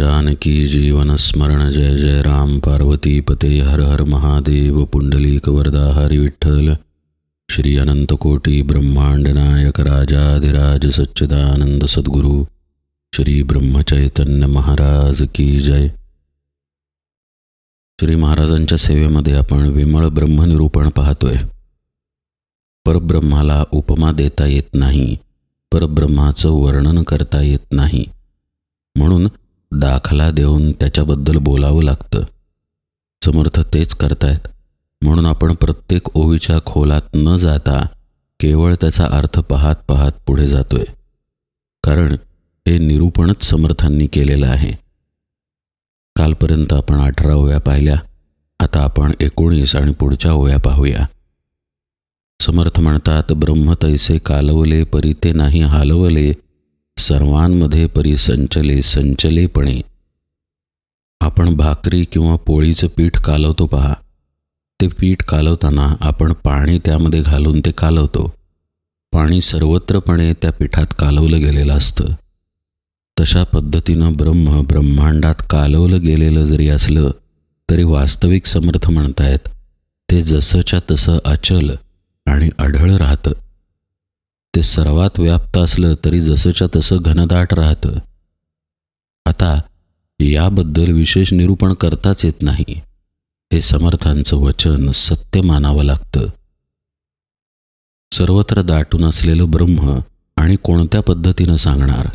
जानकी जीवन स्मरण जय जय राम पार्वती पते हर हर महादेव पुंडलिक वरदा हरी विठ्ठल। श्री अनंतकोटी ब्रह्मांड नायक राजाधिराज सच्चिदानंद सद्गुरु श्री ब्रह्मचैतन्य महाराज की जय। श्री महाराजांच्या सेवेमध्ये आपण विमळ ब्रह्मनिरूपण पाहतोय. परब्रह्माला उपमा देता येत नाही परब्रह्माचं वर्णन करता येत नाही. म्हणून दाखला देऊन त्याच्याबद्दल बोलावं लागतं. समर्थ तेच करतायत. म्हणून आपण प्रत्येक ओवीच्या खोलात न जाता केवळ त्याचा अर्थ पाहत पाहत पुढे जातोय. कारण हे निरूपणच समर्थांनी केलेलं आहे. कालपर्यंत आपण अठरा ओव्या पाहिल्या. आता आपण एकोणीस आणि पुढच्या ओव्या पाहूया. समर्थ म्हणतात ब्रह्म तैसे कालवले परी ते नाही हालवले सर्वांमध्ये परिसंचले संचलेपणे. आपण भाकरी किंवा पोळीचं पीठ कालवतो पहा. ते पीठ कालवताना आपण पाणी त्यामध्ये घालून ते कालवतो. पाणी सर्वत्रपणे त्या पिठात कालवलं गेलेलं असतं. तशा पद्धतीनं ब्रह्म ब्रह्मांडात कालवलं गेलेलं जरी असलं तरी वास्तविक समर्थ म्हणतायत ते जसंच्या तसं अचल आणि आढळ राहतं. ते सर्वात व्याप्त असलं तरी जसंच्या तसं घनदाट राहतं. आता याबद्दल विशेष निरूपण करताच येत नाही. हे समर्थांचं वचन सत्य मानावं लागतं. सर्वत्र दाटून असलेलं ब्रह्म आणि कोणत्या पद्धतीनं सांगणार?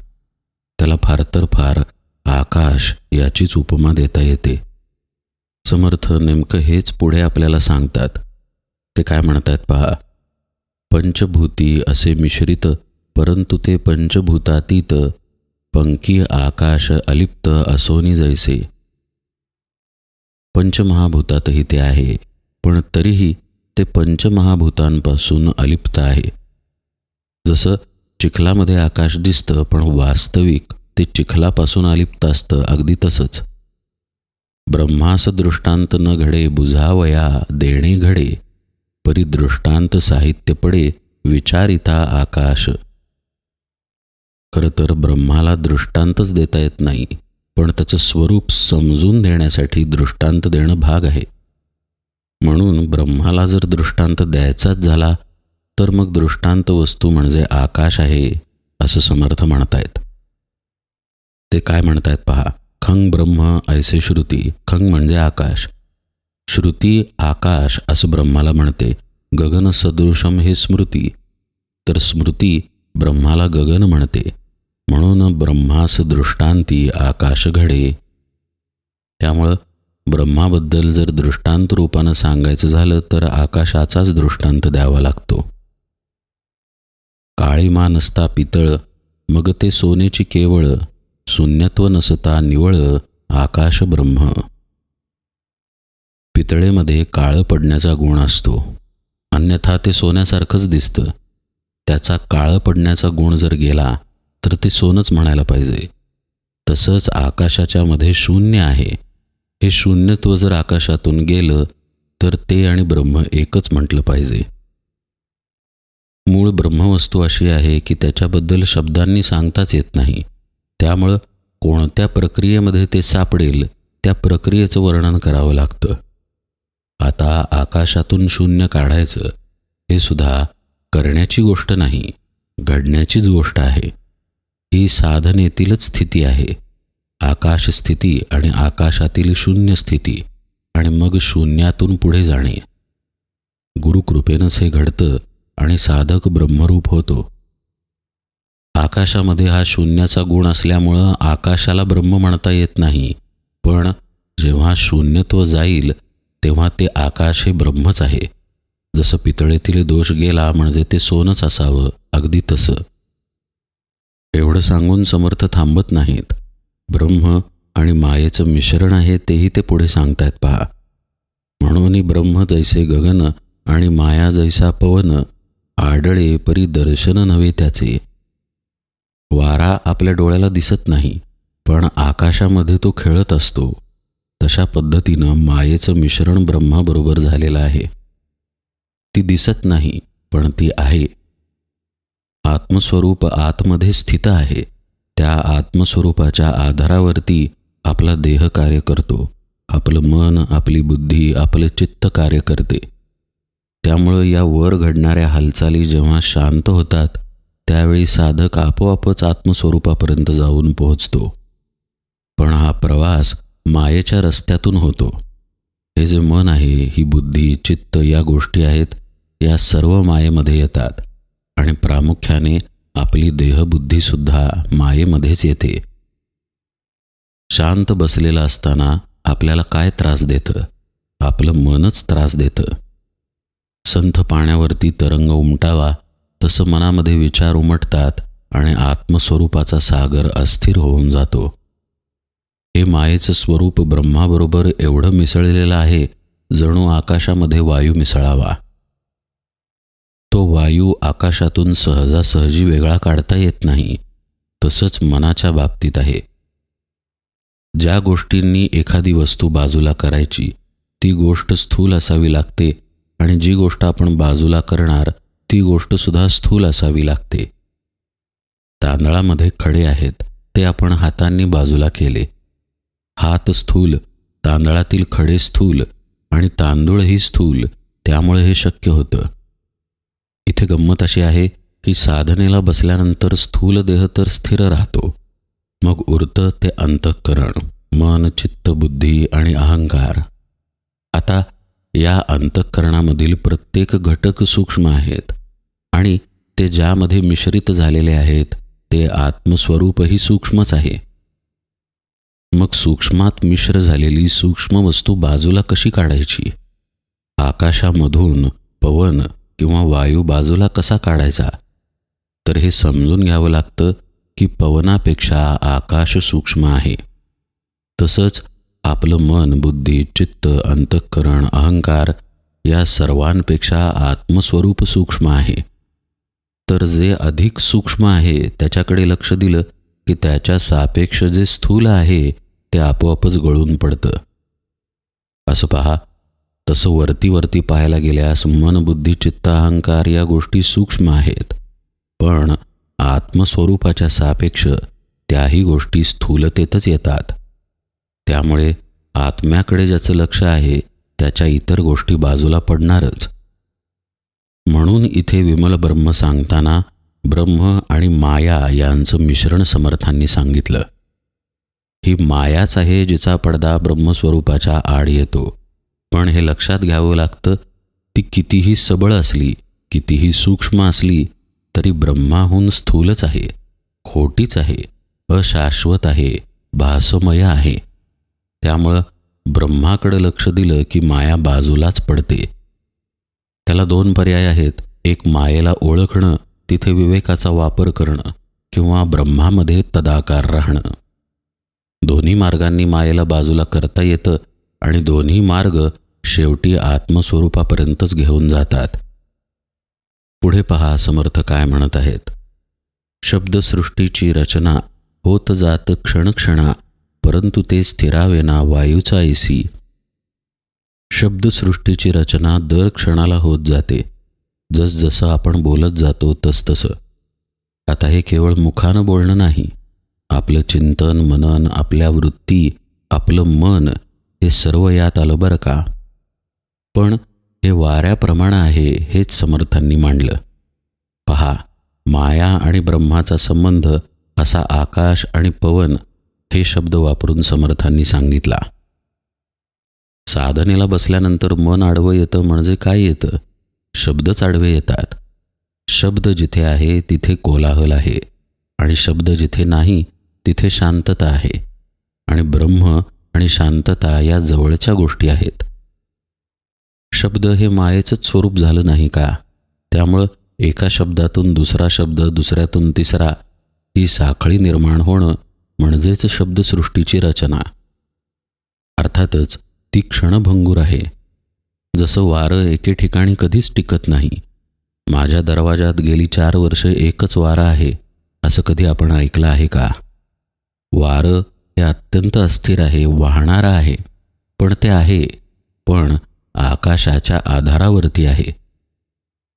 त्याला फार तर फार आकाश याचीच उपमा देता येते. समर्थ नेमकं हेच पुढे आपल्याला सांगतात. ते काय म्हणतात पहा? पंचभूती असे मिश्रित परंतु ते पंचभूतातीत पंकी आकाश अलिप्त असोनी जैसे. पंचमहाभूतातही ते आहे पण तरीही ते पंचमहाभूतांपासून अलिप्त आहे. जसं चिखलामध्ये आकाश दिसतं पण वास्तविक ते चिखलापासून अलिप्त असतं अगदी तसंच. ब्रह्मास दृष्टांत न घडे बुझावया देणे घडे. परिदृष्टांत साहित्य पडे विचारिता आकाश. खरं तर ब्रह्माला दृष्टांतच देता येत नाही पण त्याचं स्वरूप समजून देण्यासाठी दृष्टांत देणं भाग आहे. म्हणून ब्रह्माला जर दृष्टांत द्यायचाच झाला तर मग दृष्टांत वस्तू म्हणजे आकाश आहे असं समर्थ म्हणतायत. ते काय म्हणतायत पहा खंग ब्रह्म ऐसे श्रुती खंग म्हणजे आकाश. श्रुती आकाश असं ब्रह्माला म्हणते. गगन सदृशम हे स्मृती. तर स्मृती ब्रह्माला गगन म्हणते. म्हणून ब्रह्मास दृष्टांती आकाश घडे. त्यामुळं ब्रह्माबद्दल जर दृष्टांत रूपानं सांगायचं झालं तर आकाशाचाच दृष्टांत द्यावा लागतो. काळीमा नसता पितळ मग ते सोनेची केवळ शून्यत्व नसता निवळ आकाश ब्रह्म. पितळेमध्ये काळं पडण्याचा गुण असतो. अन्यथा ते सोन्यासारखंच दिसतं. त्याचा काळं पडण्याचा गुण जर गेला तर ते सोनंच म्हणायला पाहिजे. तसंच आकाशाच्या मध्ये शून्य आहे. हे शून्यत्व जर आकाशातून गेलं तर ते आणि ब्रह्म एकच म्हटलं पाहिजे. मूळ ब्रह्मवस्तू अशी आहे की त्याच्याबद्दल शब्दांनी सांगताच येत नाही. त्यामुळं कोणत्या प्रक्रियेमध्ये ते सापडेल त्या प्रक्रियेचं वर्णन करावं लागतं. आता आकाशातून शून्य काढायचं हे सुद्धा करण्याची गोष्ट नाही घडण्याचीच गोष्ट आहे. ही साधनेतीलच स्थिती आहे. आकाश स्थिती आणि आकाशातील शून्य स्थिती आणि मग शून्यातून पुढे जाणे. गुरुकृपेनंच हे घडतं आणि साधक ब्रह्मरूप होतो. आकाशामध्ये हा शून्याचा गुण असल्यामुळं आकाशाला ब्रह्म म्हणता येत नाही पण जेव्हा शून्यत्व जाईल तेव्हा ते आकाश हे ब्रह्मच आहे. जसं पितळेतील दोष गेला म्हणजे ते सोनच असावं अगदी तसं. एवढं सांगून समर्थ थांबत नाहीत. ब्रह्म आणि मायेचं मिश्रण आहे तेही ते पुढे सांगतायत पहा. म्हणून ब्रह्म जैसे गगन आणि माया जैसा पवन आडळे परी दर्शन नव्हे त्याचे. वारा आपल्या डोळ्याला दिसत नाही पण आकाशामध्ये तो खेळत असतो. तशा पद्धतीनं मायेचं मिश्रण ब्रह्माबरोबर झालेलं आहे. ती दिसत नाही पण ती आहे. आत्मस्वरूप आतमध्ये स्थित आहे. त्या आत्मस्वरूपाच्या आधारावरती आपला देह कार्य करतो. आपलं मन आपली बुद्धी आपलं चित्त कार्य करते. त्यामुळं या वर घडणाऱ्या हालचाली जेव्हा शांत होतात त्यावेळी साधक आपोआपच आत्मस्वरूपापर्यंत जाऊन पोहोचतो. पण हा प्रवास मायेच्या रस्त्यातून होतो. हे जे मन आहे ही बुद्धी चित्त या गोष्टी आहेत या सर्व मायेमध्ये येतात. आणि प्रामुख्याने आपली देहबुद्धीसुद्धा मायेमध्येच येते. शांत बसलेलं असताना आपल्याला काय त्रास देतं? आपलं मनच त्रास देतं. संथ पाण्यावरती तरंग उमटावा तसं मनामध्ये विचार उमटतात आणि आत्मस्वरूपाचा सागर अस्थिर होऊन जातो. हे मायेचं स्वरूप ब्रह्माबरोबर एवढं मिसळलेलं आहे जणू आकाशामध्ये वायू मिसळावा. तो वायू आकाशातून सहजासहजी वेगळा काढता येत नाही तसंच मनाच्या बाबतीत आहे. ज्या गोष्टींनी एखादी वस्तू बाजूला करायची ती गोष्ट स्थूल असावी लागते आणि जी गोष्ट आपण बाजूला करणार ती गोष्टसुद्धा स्थूल असावी लागते. तांदळामध्ये खडे आहेत ते आपण हातांनी बाजूला केले. हात स्थूल तांदळातील खडे स्थूल आणि तांदूळही स्थूल त्यामुळे हे शक्य होतं. इथे गंमत अशी आहे की साधनेला बसल्यानंतर स्थूल देह तर स्थिर राहतो. मग उरतं ते अंतःकरण मन चित्त बुद्धी आणि अहंकार. आता या अंतःकरणामधील प्रत्येक घटक सूक्ष्म आहेत आणि ते ज्यामध्ये मिश्रित झालेले आहेत ते आत्मस्वरूपही सूक्ष्मच आहे. मग सूक्ष्मात मिश्र झालेली सूक्ष्म वस्तू बाजूला कशी काढायची? आकाशामधून पवन किंवा वायू बाजूला कसा काढायचा? तर हे समजून घ्यावं लागतं की पवनापेक्षा आकाश सूक्ष्म आहे. तसंच आपलं मन बुद्धी चित्त अंतःकरण अहंकार या सर्वांपेक्षा आत्मस्वरूप सूक्ष्म आहे. तर जे अधिक सूक्ष्म आहे त्याच्याकडे लक्ष दिलं की त्याच्या सापेक्ष जे स्थूल आहे ते आपोआपच गळून पडतं. असं पहा तसं वरती वरती पाहायला गेल्यास मन बुद्धी चित्त अहंकार या गोष्टी सूक्ष्म आहेत. पण आत्मस्वरूपाच्या सापेक्ष त्याही गोष्टी स्थूलतेतच येतात. त्यामुळे आत्म्याकडे ज्याचं लक्ष आहे त्याच्या इतर गोष्टी बाजूला पडणारच. म्हणून इथे विमल ब्रह्म सांगताना ब्रह्म आणि माया यांचं मिश्रण समर्थांनी सांगितलं. ही मायाच आहे जिचा पडदा ब्रह्मस्वरूपाच्या आड येतो. पण हे लक्षात घ्यावं लागतं ती कितीही सबळ असली कितीही सूक्ष्म असली तरी ब्रह्माहून स्थूलच आहे खोटीच आहे अशाश्वत आहे भासमय आहे. त्यामुळं ब्रह्माकडं लक्ष दिलं की माया बाजूलाच पडते. त्याला दोन पर्याय आहेत. एक मायेला ओळखणं तिथे विवेकाचा वापर करणं किंवा ब्रह्मामध्ये तदाकार राहणं. दोन्ही मार्गांनी मायेला बाजूला करता येतं आणि दोन्ही मार्ग शेवटी आत्मस्वरूपापर्यंतच घेऊन जातात. पुढे पहा समर्थ काय म्हणत आहेत. शब्दसृष्टीची रचना होत जात क्षणक्षणा परंतु ते स्थिरावेना वायूचा ऐसी शब्दसृष्टीची रचना दर क्षणाला होत जाते. जसजसं आपण बोलत जातो तसतसं. आता हे केवळ मुखानं बोलणं नाही आपलं चिंतन मनन आपल्या वृत्ती आपलं मन हे सर्व यात आलं बरं का? पण हे वाऱ्याप्रमाणे आहे हेच समर्थांनी मांडलं. पहा माया आणि ब्रह्माचा संबंध असा आकाश आणि पवन हे शब्द वापरून समर्थांनी सांगितला. साधनेला बसल्यानंतर मन आडवं येतं म्हणजे काय येतं? शब्दच आडवे येतात. शब्द जिथे आहे तिथे कोलाहल आहे. आणि शब्द जिथे नाही तिथे शांतता आहे आणि ब्रह्म आणि शांतता या जवळच्या गोष्टी आहेत. शब्द हे मायेचंच स्वरूप झालं नाही का? त्यामुळं एका शब्दातून दुसरा शब्द दुसऱ्यातून तिसरा ही साखळी निर्माण होणं म्हणजेच शब्दसृष्टीची रचना. अर्थातच ती क्षणभंगूर आहे. जसं वारं एके ठिकाणी कधीच टिकत नाही. माझ्या दरवाजात गेली चार वर्षे एकच वारं आहे असं कधी आपण ऐकलं आहे का? वारं हे अत्यंत अस्थिर आहे वाहणारं आहे. पण ते आहे पण आकाशाच्या आधारावरती आहे.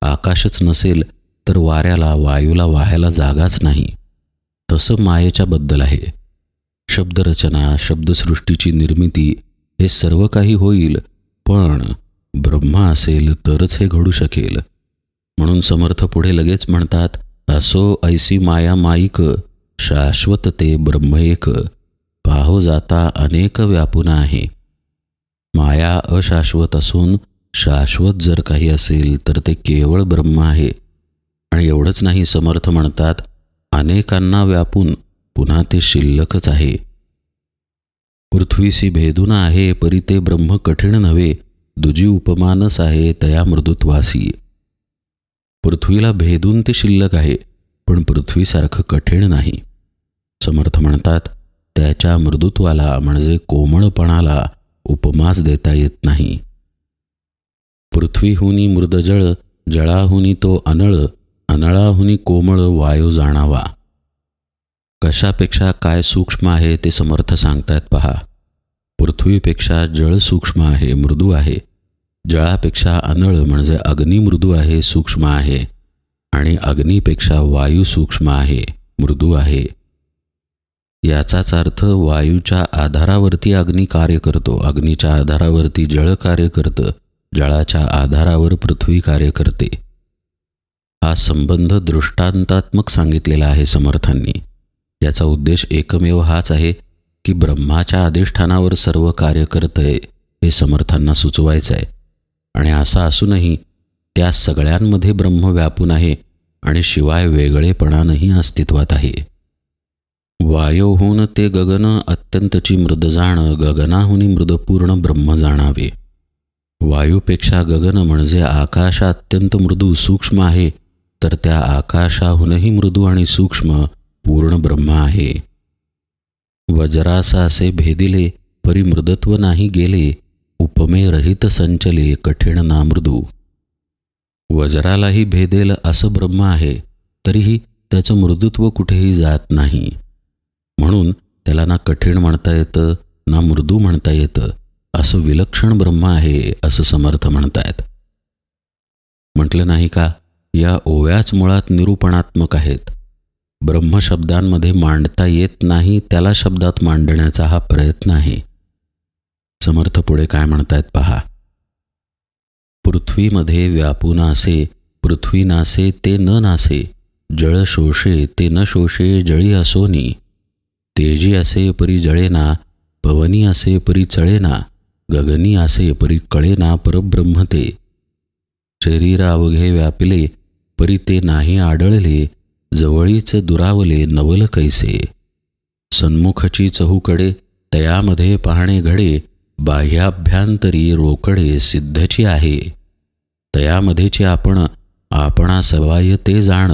आकाशच नसेल तर वाऱ्याला वायूला वाहायला जागाच नाही. तसं मायेच्या बद्दल आहे. शब्दरचना शब्दसृष्टीची निर्मिती हे सर्व काही होईल पण ब्रह्मा असेल तरच हे घडू शकेल. म्हणून समर्थ पुढे लगेच म्हणतात असो ऐसी माया माईक शाश्वत ते ब्रह्म एक पाहो जाता अनेक व्यापून आहे माया अशाश्वत असून शाश्वत जर काही असेल तर ते केवळ ब्रह्म आहे. आणि एवढंच नाही समर्थ म्हणतात अनेकांना व्यापून पुन्हा ते शिल्लकच आहे. पृथ्वीशी भेदून आहे परी ते ब्रह्म कठीण नव्हे दुजी उपमानस आहे तया मृदुत्वासी. पृथ्वीला भेदून ते शिल्लक आहे पण पृथ्वीसारखं कठीण नाही. समर्थ म्हणतात त्याच्या मृदुत्वाला म्हणजे कोमळपणाला उपमास देता येत नाही. पृथ्वीहुनी मृदजळ जळाहुनी तो अनळ अनळाहुनी कोमळ वायू जाणावा. कशापेक्षा काय सूक्ष्म आहे ते समर्थ सांगतायत पहा. पृथ्वीपेक्षा जळ सूक्ष्म आहे मृदू आहे. जळापेक्षा अनळ म्हणजे अग्नी मृदू आहे सूक्ष्म आहे. आणि अग्नीपेक्षा वायू सूक्ष्म आहे मृदू आहे. याचाच अर्थ वायूच्या आधारावरती अग्नी कार्य करतो. अग्नीच्या आधारावरती जळ कार्य करतं. जळाच्या आधारावर पृथ्वी कार्य करते. हा संबंध दृष्टांतात्मक सांगितलेला आहे समर्थांनी. याचा उद्देश एकमेव हाच आहे की ब्रह्माच्या अधिष्ठानावर सर्व कार्य करतंय हे समर्थांना सुचवायचं आहे. आणि असं असूनही त्या सगळ्यांमध्ये ब्रह्म व्यापून आहे आणि शिवाय वेगळेपणानंही अस्तित्वात आहे. वायोहून ते गगन अत्यंतची मृद जाण गगनाहुनी मृदपूर्ण ब्रह्म जाणावे. वायूपेक्षा गगन म्हणजे आकाश अत्यंत मृदू सूक्ष्म आहे तर त्या आकाशाहूनही मृदू आणि सूक्ष्म पूर्ण ब्रह्म आहे. वज्रासा असे भेदिले परी मृदत्व नाही गेले उपमे रहित संचले कठीण ना मृदू. वज्रालाही भेदेल असं ब्रह्म आहे तरीही त्याचं मृदुत्व कुठेही जात नाही. म्हणून त्याला ना कठीण म्हणता येतं ना मृदू म्हणता येतं. असं विलक्षण ब्रह्म आहे असं समर्थ म्हणतायत. म्हटलं नाही का या ओव्याच मुळात निरूपणात्मक आहेत. ब्रह्मशब्दांमध्ये मांडता येत नाही त्याला शब्दात मांडण्याचा हा प्रयत्न आहे. समर्थ पुढे काय म्हणतायत पहा. पृथ्वीमध्ये व्यापून असे पृथ्वी नासे ते न नासे जळ शोषे ते न शोषे जळी असोनी. तेजी असे परी जळेना पवनी असे परी चळेना गगनी असे परी कळेना परब्रह्म ते शरीर अवघे व्यापिले परी ते नाही आढळले जवळीच दुरावले नवल कैसे. सन्मुखची चहूकडे तयामध्ये पाहणे घडे बाह्याभ्यांतरी रोकडे सिद्धची आहे. तयामध्येचे आपण आपणा सवाय ते जाण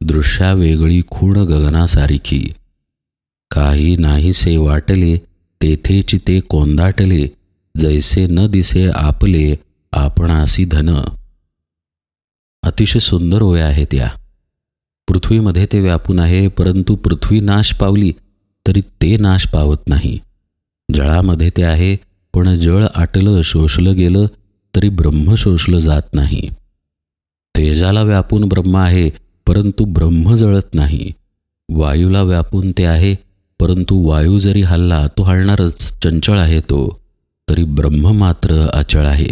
दृश्या वेगळी खूण गगनासारखी. काही नाहीसे वाटले तेथेची ते कोंदाटले जैसे न दिसे आपले आपणासी धन. अतिशय सुंदर होय आहेत या. पृथ्वीमध्ये ते व्यापून आहे परंतु पृथ्वी नाश पावली तरी ते नाश पावत नाही. जळामध्ये ते आहे पण जळ आटलं शोषलं गेलं तरी ब्रह्म शोषलं जात नाही. तेजाला व्यापून ब्रह्म आहे परंतु ब्रह्म जळत नाही. वायूला व्यापून ते आहे परंतु वायू जरी हल्ला तो हलणारच चंचळ आहे तो तरी ब्रह्म मात्र अचळ आहे.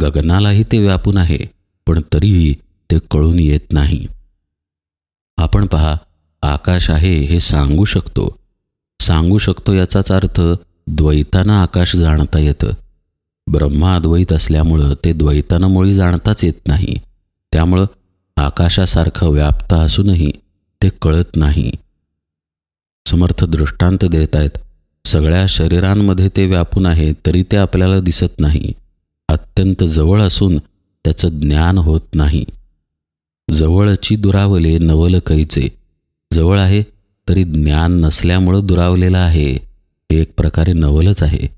गगनालाही ते व्यापून आहे पण तरीही ते कळून येत नाही. आपण पहा आकाश आहे हे सांगू शकतो. सांगू शकतो याचाच अर्थ द्वैतानं आकाश जाणता येतं. ब्रह्मा अद्वैत असल्यामुळं ते द्वैतानं मुळी जाणताच येत नाही. त्यामुळं आकाशासारखं व्याप्त असूनही ते कळत नाही. समर्थ दृष्टांत देत आहेत सगळ्या शरीरांमध्ये ते व्यापून आहे तरी ते आपल्याला दिसत नाही. अत्यंत जवळ असून त्याचं ज्ञान होत नाही. जवळची दुरावले नवल कैचे. जवळ आहे तरी ज्ञान नसल्यामुळं दुरावलेलं आहे. हे एक प्रकारे नवलच आहे.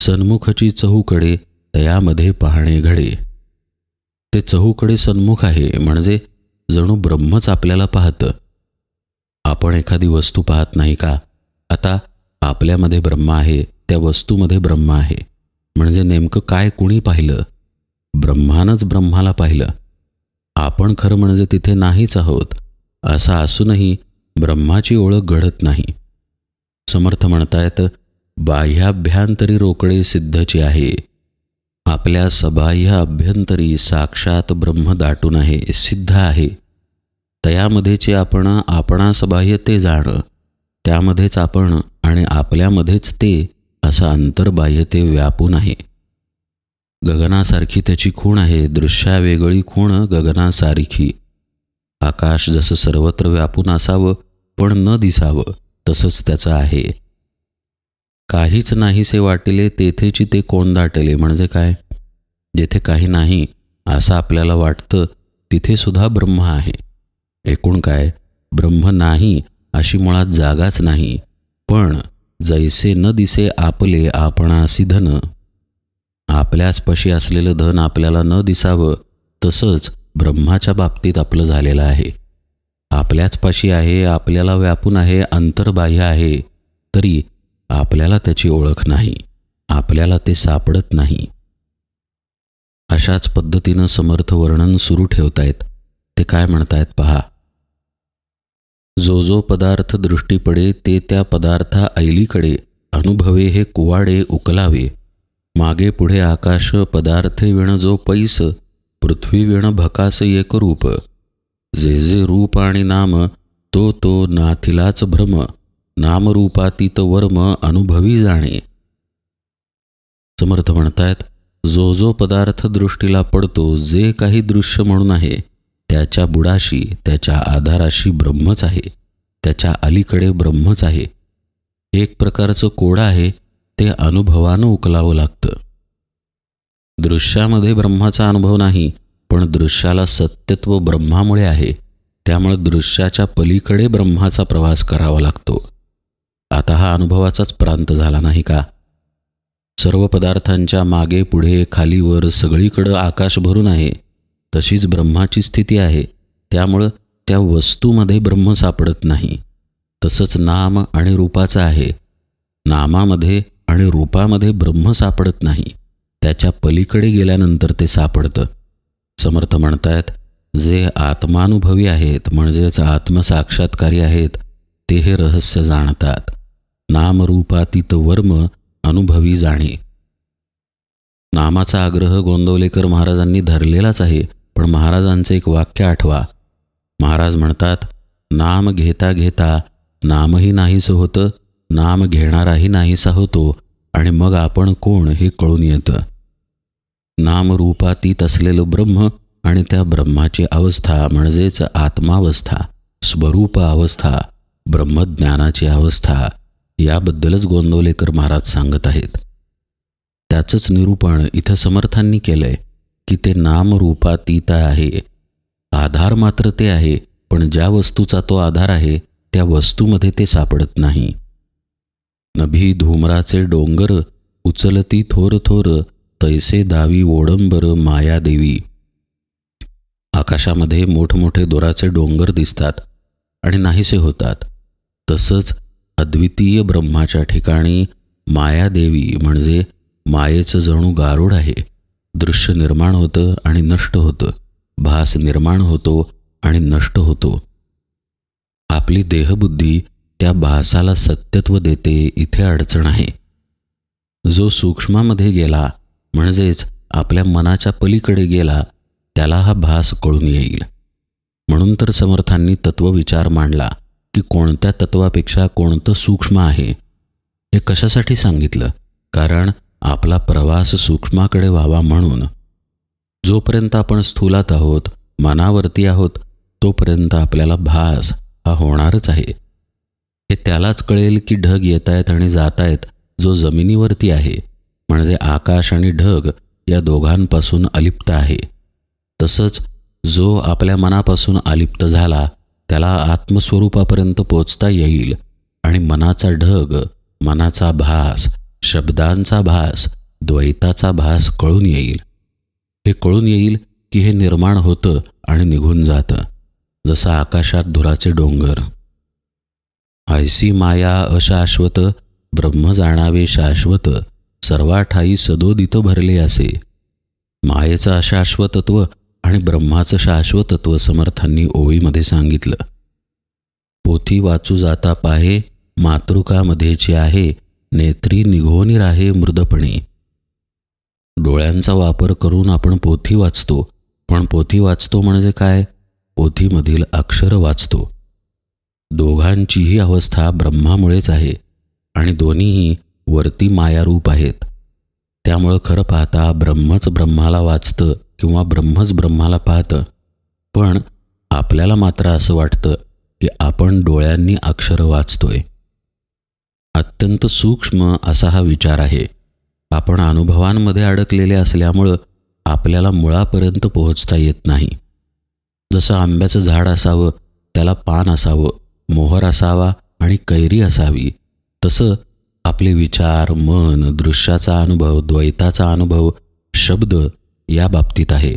सन्मुखची चहूकडे तयामध्ये पाहणे घडे. ते चहूकडे सन्मुख आहे म्हणजे जणू ब्रह्मच आपल्याला पाहतं. आपण एखादी वस्तू पाहत नाही का? आता आपल्यामध्ये ब्रह्म आहे त्या वस्तूमध्ये ब्रह्म आहे. म्हणजे नेमकं काय कुणी पाहिलं? ब्रह्मानंच ब्रह्माला पाहिलं. आपण खरं म्हणजे तिथे नाहीच आहोत असं असूनही ब्रह्माची ओळख घडत नाही. समर्थ म्हणतायत बाह्याभ्यांतरी रोकडे सिद्धची आहे. आपल्या सबाह्य अभ्यंतरी साक्षात ब्रह्म दाटून आहे सिद्ध आहे. तयामध्येचे आपण आपणासबाह्य ते जाणं त्यामध्येच आपण आणि आपल्यामध्येच ते असं अंतर्बाह्य ते व्यापून आहे. गगनासारखी त्याची खूण आहे दृश्या वेगळी खूण गगनासारखी. आकाश जसं सर्वत्र व्यापून असावं पण न दिसावं तसंच त्याचं आहे. काहीच नाहीसे वाटिले तेथेची ते कोण दाटले म्हणजे काय? जेथे काही नाही असं आपल्याला वाटतं तिथे सुद्धा ब्रह्म आहे. एकूण काय? ब्रह्म नाही अशी मुळात जागाच नाही. पण जैसे न दिसे आपले आपणासी धन. आपल्याच पशी असलेलं धन आपल्याला न दिसावं तसंच ब्रह्माच्या बाबतीत आपलं झालेलं आहे. आपल्याच पाशी आहे आपल्याला व्यापून आहे अंतर्बाह्य आहे तरी आपल्याला त्याची ओळख नाही. आपल्याला ते सापडत नाही. अशाच पद्धतीनं समर्थ वर्णन सुरू ठेवतायत. ते काय म्हणतायत पहा? जो जो पदार्थ दृष्टी पडे ते त्या पदार्था ऐलीकडे अनुभवे हे कुवाडे उकलावे. मागे पुढे आकाश पदार्थे विण जो पैस पृथ्वी विण भकास एक रूप. जे जे रूप आणि नाम तो तो नाथिलाच भ्रम नामरूपातीत वर्म अनुभवी जाणे. समर्थ म्हणतायत जो जो पदार्थ दृष्टीला पडतो जे काही दृश्य म्हणून आहे त्याच्या बुडाशी त्याच्या आधाराशी ब्रह्मच आहे. त्याच्या अलीकडे ब्रह्मच आहे. एक प्रकारचं कोड आहे ते अनुभवानं उकलावं लागतं. दृश्यामध्ये ब्रह्माचा अनुभव नाही पण दृश्याला सत्यत्व ब्रह्मामुळे आहे. त्यामुळे दृश्याच्या पलीकडे ब्रह्माचा प्रवास करावा लागतो. आता हा अनुभवाचाच प्रांत झाला नाही का? सर्व पदार्थांच्या मागे पुढे खालीवर सगळीकडं आकाश भरून आहे. तशीच ब्रह्माची स्थिती आहे. त्यामुळं त्या वस्तूमध्ये ब्रह्म सापडत नाही. तसंच नाम आणि रूपाचं आहे. नामामध्ये आणि रूपामध्ये ब्रह्म सापडत नाही. त्याच्या पलीकडे गेल्यानंतर ते सापडतं. समर्थ म्हणतायत जे आत्मानुभवी आहेत म्हणजेच आत्मसाक्षात्कारी आहेत ते हे रहस्य जाणतात. नामरूपातीत वर्म अनुभवी जाणे. नामाचा आग्रह गोंदवलेकर महाराजांनी धरलेलाच आहे. पण महाराजांचं एक वाक्य आठवा. महाराज म्हणतात नाम घेता घेता नामही नाहीसं होतं नाम घेणाराही नाहीसा होतो आणि मग आपण कोण हे कळून येतं? नामरूपातीत असलेलं ब्रह्म आणि त्या ब्रह्माची अवस्था म्हणजेच आत्मावस्था स्वरूप अवस्था ब्रह्मज्ञानाची अवस्था याबद्दलच गोंदवलेकर महाराज सांगत आहेत. त्याचंच निरूपण इथं समर्थांनी केलंय. की ते नामरूपातीत आहे. आधार मात्र ते आहे पण ज्या वस्तूचा तो आधार आहे त्या वस्तूमध्ये ते सापडत नाही. नभी धूमराचे डोंगर उचलती थोर थोर तैसे दावी ओडंबर मायादेवी आकाशामध्ये मोठमोठे दोराचे डोंगर दिसतात आणि नाहीसे होतात. तसंच अद्वितीय ब्रह्माच्या ठिकाणी मायादेवी म्हणजे मायेचं जणू गारुड आहे. दृश्य निर्माण होतं आणि नष्ट होतं. भास निर्माण होतो आणि नष्ट होतो. आपली देहबुद्धी त्या भासाला सत्यत्व देते इथे अडचण आहे. जो सूक्ष्मामध्ये गेला म्हणजेच आपल्या मनाच्या पलीकडे गेला त्याला हा भास कळून येईल. म्हणून तर समर्थांनी तत्वविचार मांडला की कोणत्या तत्वापेक्षा कोणतं सूक्ष्म आहे? हे कशासाठी सांगितलं? कारण आपला प्रवास सूक्ष्माकडे व्हावा म्हणून. जोपर्यंत आपण स्थूलात आहोत मनावरती आहोत तोपर्यंत आपल्याला भास हा होणारच आहे. हे त्यालाच कळेल की ढग येत आहेत आणि जात आहेत जो जमिनीवरती आहे म्हणजे आकाश आणि ढग या दोघांपासून अलिप्त आहे. तसंच जो आपल्या मनापासून अलिप्त झाला त्याला आत्मस्वरूपापर्यंत पोचता येईल आणि मनाचा ढग मनाचा भास शब्दांचा भास द्वैताचा भास कळून येईल. हे कळून येईल की हे निर्माण होतं आणि निघून जातं जसं आकाशात धुराचे डोंगर. ऐसी माया अशाश्वत ब्रह्म जाणावे शाश्वत सर्वाठाई सदोदित भरले असे. मायेचं अशाश्वतत्व आणि ब्रह्माचं शाश्वतत्व समर्थांनी ओळीमध्ये सांगितलं. पोथी वाचू जाता पाहे मातृकामध्येची आहे नेत्री निघोनी राहे मृदपणे. डोळ्यांचा वापर करून आपण पोथी वाचतो. पण पोथी वाचतो म्हणजे काय? पोथीमधील अक्षर वाचतो. दोघांचीही अवस्था ब्रह्मामुळेच आहे आणि दोन्हीही वरती मायारूप आहेत. त्यामुळं खरं पाहता ब्रह्मच ब्रह्माला वाचतं किंवा ब्रह्मच ब्रह्माला पाहतं. पण आपल्याला मात्र असं वाटतं की आपण डोळ्यांनी अक्षर वाचतोय. अत्यंत सूक्ष्म असा हा विचार आहे. आपण अनुभवांमध्ये अडकलेले असल्यामुळं आपल्याला मुळापर्यंत पोहोचता येत नाही. जसं आंब्याचं झाड असावं त्याला पान असावं मोहर असावा आणि कैरी असावी तसं आपले विचार मन दृश्याचा अनुभव द्वैताचा अनुभव शब्द या बाबतीत आहे.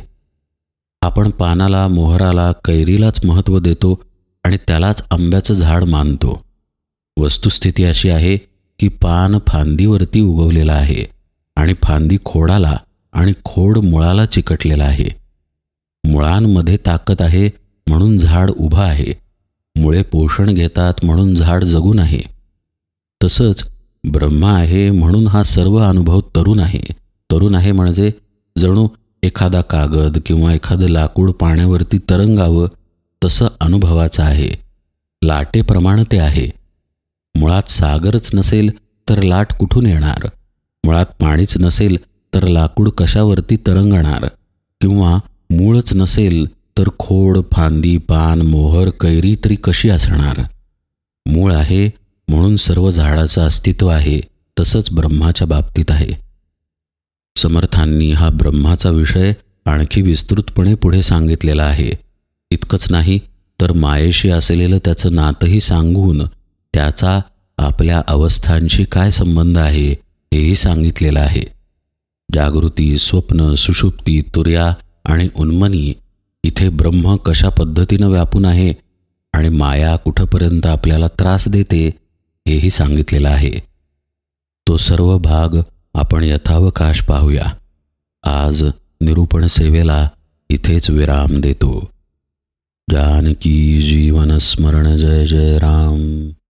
आपण पानाला मोहराला कैरीलाच महत्त्व देतो आणि त्यालाच आंब्याचं झाड मानतो. वस्तुस्थिती अशी आहे की पान फांदीवरती उगवलेला आहे आणि फांदी खोडाला आणि खोड मुळाला चिकटलेला आहे. मुळांमध्ये ताकद आहे म्हणून झाड उभं आहे. मुळे पोषण घेतात म्हणून झाड जगून आहे. तसंच ब्रह्मा आहे म्हणून हा सर्व अनुभव तरुण आहे. तरुण आहे म्हणजे जणू एखादा कागद किंवा एखादं लाकूड पाण्यावरती तरंगावं तसं अनुभवाचं आहे. लाटेप्रमाणे ते आहे. मुळात सागरच नसेल तर लाट कुठून येणार? मुळात पाणीच नसेल तर लाकूड कशावरती तरंगणार? किंवा मूळच नसेल तर खोड फांदी पान मोहर कैरी तरी कशी असणार? मूळ आहे म्हणून सर्व झाडाचं अस्तित्व आहे तसंच ब्रह्माच्या बाबतीत आहे. समर्थांनी हा ब्रह्माचा विषय आणखी विस्तृतपणे पुढे सांगितलेला आहे. इतकंच नाही तर मायेशी असलेलं त्याचं नातंही सांगून त्याचा आपल्या अवस्थांशी काय संबंध आहे हेही सांगितलेलं आहे. जागृती स्वप्न सुषुप्ती तुर्या आणि उन्मनी इथे ब्रह्म कशा पद्धतीनं व्यापून आहे आणि माया कुठंपर्यंत आपल्याला त्रास देते हेही सांगितलेलं आहे. तो सर्व भाग आपण यथावकाश पाहूया. आज निरूपण सेवेला इथेच विराम देतो. जानकी जीवन स्मरण जय जय राम.